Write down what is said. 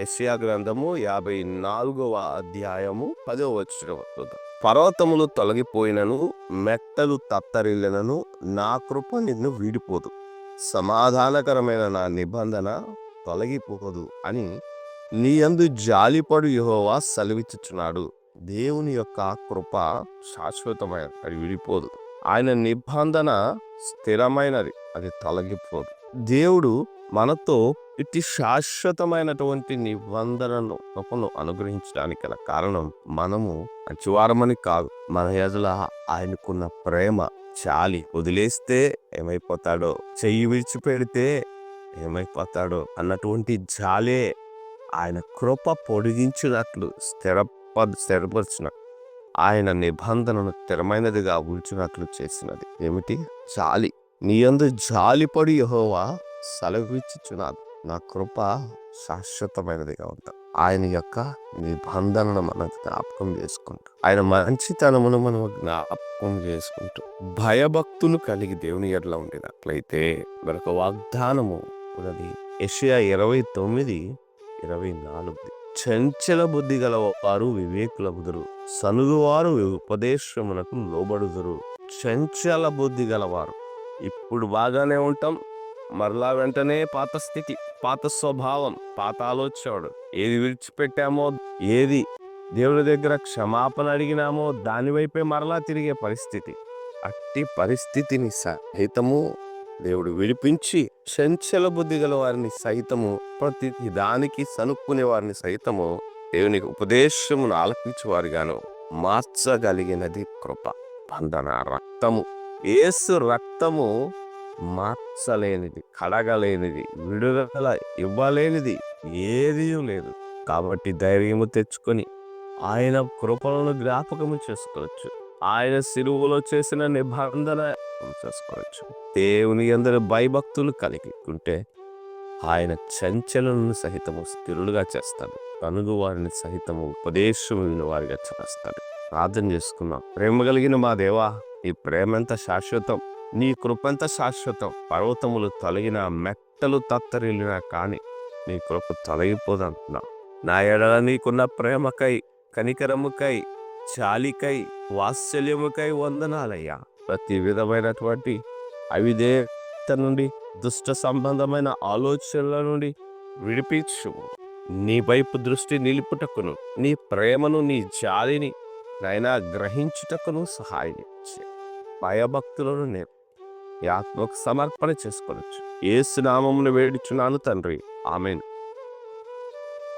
ఎస్యా గ్రంథము యాభై నాలుగవ అధ్యాయము పదవ వచ్చిన పర్వతములు తొలగిపోయినను మెట్టలు తత్తరిల్లినను నా కృప నిన్ను వీడిపోదు. సమాధానకరమైన నా నిబంధన తొలగిపోదు అని నీ యందు జాలిపడు యహోవా సెలవిచ్చుచున్నాడు. దేవుని యొక్క కృప శాశ్వతమైన అది విడిపోదు. ఆయన నిబంధన స్థిరమైనది అది తొలగిపోదు. దేవుడు మనతో ఇట్టి శాశ్వతమైనటువంటి నిబంధనను కృపను అనుగ్రహించడానికి గల కారణం మనము మంచివారమని కాదు. మన ఎదుల ఆయనకున్న ప్రేమ చాలి వదిలేస్తే ఏమైపోతాడో చెయ్యి విడిచిపెడితే ఏమైపోతాడో అన్నటువంటి జాలే ఆయన కృప పొడిగించినట్లు స్థిరప స్థిరపరిచిన ఆయన నిబంధనను స్థిరమైనదిగా ఉంచినట్లు చేసినది. ఏమిటి? జాలి. నీ అందు జాలిపడి యహోవా సెలవిచ్చుచున్నాడు. నా కృప శాశ్వతమైనదిగా ఉంటా ఆయన యొక్క నిబంధనను మనం జ్ఞాపకం చేసుకుంటూ ఆయన మంచితనమును మనం జ్ఞాపకం చేసుకుంటూ భయభక్తులు కలిగి దేవుని ఎడల ఉండినట్లయితే మరొక వాగ్దానము ఉన్నది. ఏషియా ఇరవై తొమ్మిది ఇరవై నాలుగు. చంచల బుద్ధి గల వారు వివేకులగుదురు. సనుగువారు ఉపదేశమునకు లోబడుదురు. చంచల బుద్ధి గలవారు ఇప్పుడు బాగానే ఉంటాం. మరలా వెంటనే పాత స్థితి పాత స్వభావం పాత ఆలోచనడు. ఏది విడిచిపెట్టామో ఏది దేవుడి దగ్గర క్షమాపణ అడిగినామో దాని వైపే మరలా తిరిగే పరిస్థితి. అట్టి పరిస్థితిని సహితము దేవుడు విడిపించి చంచల బుద్ధి గల వారిని సైతము ప్రతి దానికి సనుక్కునే వారిని సైతము దేవునికి ఉపదేశమును ఆలపించేవారుగాను మార్చగలిగినది కృప బంధన రక్తము. ఏసు రక్తము మార్చలేనిది కడగలేనిది విడుదల ఇవ్వలేనిది ఏదీ లేదు. కాబట్టి ధైర్యము తెచ్చుకొని ఆయన కృపలను జ్ఞాపకము చేసుకోవచ్చు. ఆయన సిలువలో చేసిన నిబంధన చేసుకోవచ్చు. దేవుని అందరి భయభక్తులు కలిగి ఉంటే ఆయన చంచలను సహితము స్థిరులుగా చేస్తాడు. కనుగు వారిని సహితము ఉపదేశమైన వారిగా చేస్తాడు. ప్రార్థన చేసుకున్నాం ప్రేమ కలిగిన మా దేవా ఈ ప్రేమ ఎంత శాశ్వతం. నీ కృపంత శాశ్వతం. పర్వతములు తొలగిన మెట్టలు తత్తరిల్లినా కానీ నీ కృప తొలగిపోదంటున్నా. నా ఎడల నీకున్న ప్రేమకై కనికరముకై చాలికై వాత్సల్యముకై వందనాలయ్యా. ప్రతి విధమైనటువంటి అవిధేయత నుండి దుష్ట సంబంధమైన ఆలోచనల నుండి విడిపించు. నీ వైపు దృష్టి నిలుపుటకును నీ ప్రేమను నీ జాలిని నైనా గ్రహించుటకును సహాయం భయభక్తులను నేను ఈ ఆత్మకు సమర్పణ చేసుకోవచ్చు. ఏ సునామమును వేడుచున్నాను తండ్రి. ఆమెను.